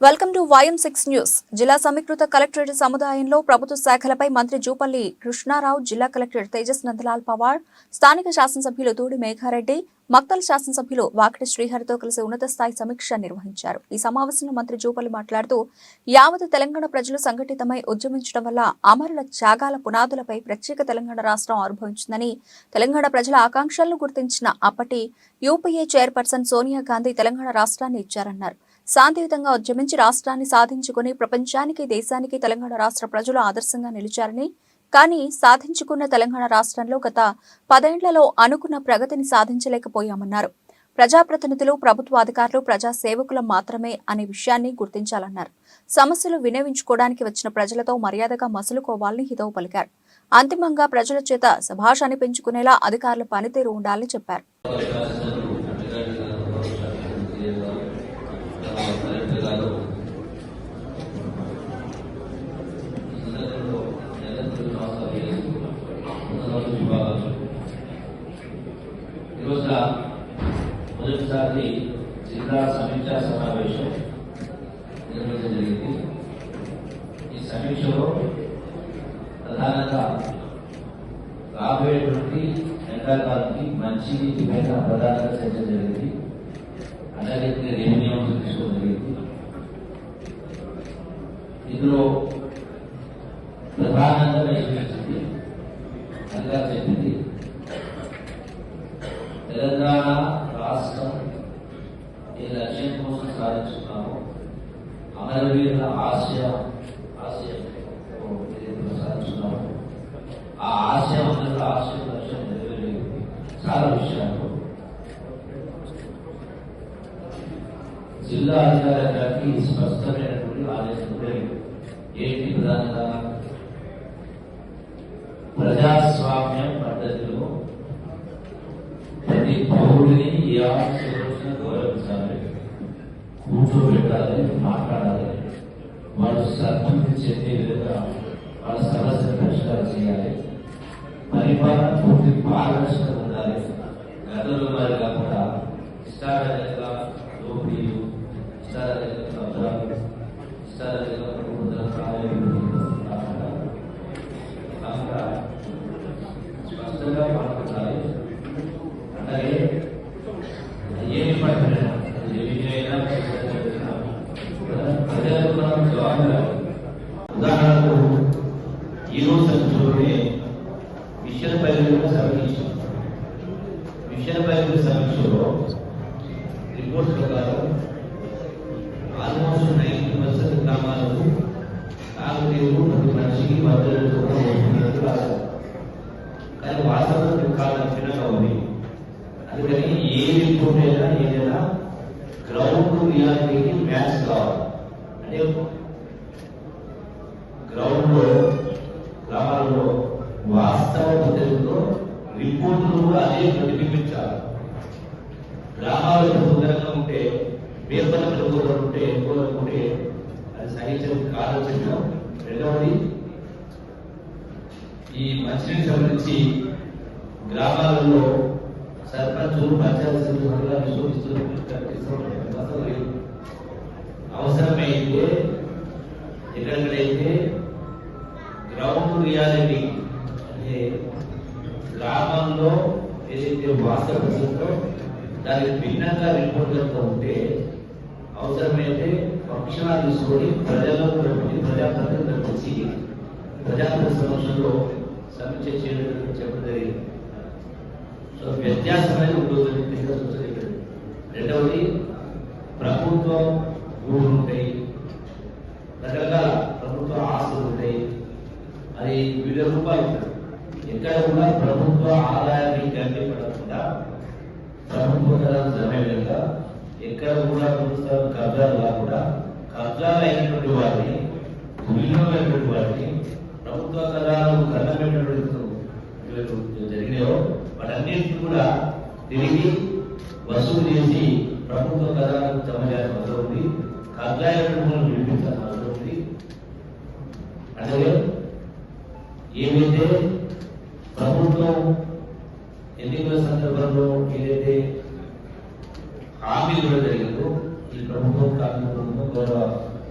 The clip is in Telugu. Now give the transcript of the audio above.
Welcome to YM six news. జిల్లా సమీకృత కలెక్టరేట్ సముదాయంలో ప్రభుత్వ శాఖలపై మంత్రి జూపల్లి కృష్ణారావు జిల్లా కలెక్టర్ తేజస్ నందలాల్ పవార్ స్థానిక శాసనసభ్యులు తూడి మేఘారెడ్డి మక్తల్ శాసనసభ్యులు వాకటి శ్రీహరితో కలిసి ఉన్నత స్థాయి సమీక్ష నిర్వహించారు. ఈ సమావేశంలో మంత్రి జూపల్లి మాట్లాడుతూ యావత్ తెలంగాణ ప్రజలు సంఘటితమై ఉద్యమించడం వల్ల అమరుల త్యాగాల పునాదులపై ప్రత్యేక తెలంగాణ రాష్ట్రం ఆవిర్భవించిందని తెలంగాణ ప్రజల ఆకాంక్షలను గుర్తించిన అప్పటి యూపీఏ చైర్పర్సన్ సోనియా గాంధీ తెలంగాణ రాష్ట్రాన్ని ఇచ్చారన్నారు. శాంతియుతంగా ఉద్యమించి రాష్ట్రాన్ని సాధించుకుని ప్రపంచానికి దేశానికి తెలంగాణ రాష్ట్ర ప్రజలు ఆదర్శంగా నిలిచారని కానీ సాధించుకున్న తెలంగాణ రాష్ట్రంలో గత పదేండ్లలో అనుకున్న ప్రగతిని సాధించలేకపోయామన్నారు. ప్రజాప్రతినిధులు ప్రభుత్వ అధికారులు ప్రజా సేవకులు మాత్రమే అనే విషయాన్ని గుర్తించాలన్నారు. సమస్యలు వినియోగించుకోవడానికి వచ్చిన ప్రజలతో మర్యాదగా మసులుకోవాలని హితవు పలికారు. అంతిమంగా ప్రజల చేత శభాషాన్ని పెంచుకునేలా అధికారుల పనితీరు ఉండాలని చెప్పారు. ఈరోజు మొదటిసారి జిల్లా సమీక్షా సమావేశం నిర్వహించడం జరిగింది. ఈ సమీక్షలో ప్రధానంగా రాబోయేటువంటి ఎండాకాలానికి మంచి నీటి పైన ప్రధానంగా చర్చ జరిగింది. అలాగే రెవెన్యూ తీసుకోవడం జరిగింది. ఇందులో ప్రధానంగా విశ్లేషించింది అందుగా చెప్పింది తెలంగాణ రాష్ట్రం ఏ లక్ష్యం కోసం సాధించుకున్నామో అమరవీరుల ఆశయ ఆశయం ఏదైతే ఆ ఆశయం అమరుల ఆశయం లక్ష్యం నెరవేరేది. చాలా విషయాలు. జిల్లా అధికారులకి స్పష్టమైనటువంటి ఆదేశం ఏంటి ప్రధానంగా ప్రజాస్వామ్యం పద్ధతిలో ప్రతి పౌరుడిని ఏ ఆలోచన గౌరవించాలి. కూర్చోబెట్టాలి మాట్లాడాలి. వాళ్ళు సంతృప్తి చెందే విధంగా వాళ్ళ సమస్యను పరిష్కారం చేయాలి. పరిపాలన పూర్తి పారదర్శకత ఉండాలి. గతంలో వారి కాకుండా ఇష్టారాజ్యంగా దోపిడీలు ఇష్టారాజ్యంగా కబ్జాలు మిషన్ పరిధిలో సమీక్ష. మిషన్ పరిధి సమీక్షలో రిపోర్ట్ ప్రకారం ఆల్మోస్ట్ నైన్టీ పర్సెంట్ గ్రామాలకు తాగునీరు ప్రతి మనిషికి మద్దతు వస్తున్నట్టు రాశారు. కానీ వాస్తవం కాలం భిన్నంగా ఉంది అందుకని ఏ రిపోర్ట్ అయినా ఏదైనా గ్రౌండ్ రియాలిటీకి మ్యాచ్ కావాలి. అంటే గ్రౌండ్లో లో గ్రామాలలో వాస్తవ పద్ధతిలో రిపోర్టులు కూడా అదే ప్రతిబింబించాలి గ్రామాలు ప్రభుత్వంగా ఉంటే పేపర్ల ఉంటే ఎక్కువ ఉంటే అది సహించడం కాదని చెప్పాం రెండవది ఈ మంచినీటి సంబంధించి గ్రామాలలో సర్పంచులు పంచాయతీ సభ్యులుగా అవసరమైతే ఎక్కడెక్కడైతే గ్రౌండ్ రియాలిటీ అంటే గ్రామంలో ఏదైతే వాస్తవ దానికి భిన్నంగా రిపోర్ట్ కనుక ఉంటే అవసరమైతే పక్షణ తీసుకొని ప్రజల్లో రప్పించి ప్రజాప్రతిని వచ్చి ప్రజాప్రతి సమక్షంలో సమీక్ష చేయడం చెప్పడం జరిగింది. సో వ్యత్యాసం అనేది ఉంటుందని ఇంకా రెండవది ప్రభుత్వం భూములు ఉంటాయి. రకరకాల ప్రభుత్వ ఆస్తులు ఉంటాయి. అది వివిధ రూపాయలు ఎక్కడ కూడా ప్రభుత్వ ఆదాయాన్ని గండి పడకుండా జరిగే విధంగా ఎక్కడ కూడా ప్రభుత్వ కబ్జాలు కాకుండా కబ్జాలు అయినటువంటి వారిని విలువైనటువంటి వారిని ప్రభుత్వ కళాలు కథమైనటువంటి జరిగినాయో వాటన్నింటినీ కూడా తిరిగి వసూలు చేసి ప్రభుత్వ కళాలకు జమ చేయాల్సిన అవసరం ఉంది కబ్జాయిలను విడిపించాల్సిన అవసరం ఉంది. అలాగే ఏమైతే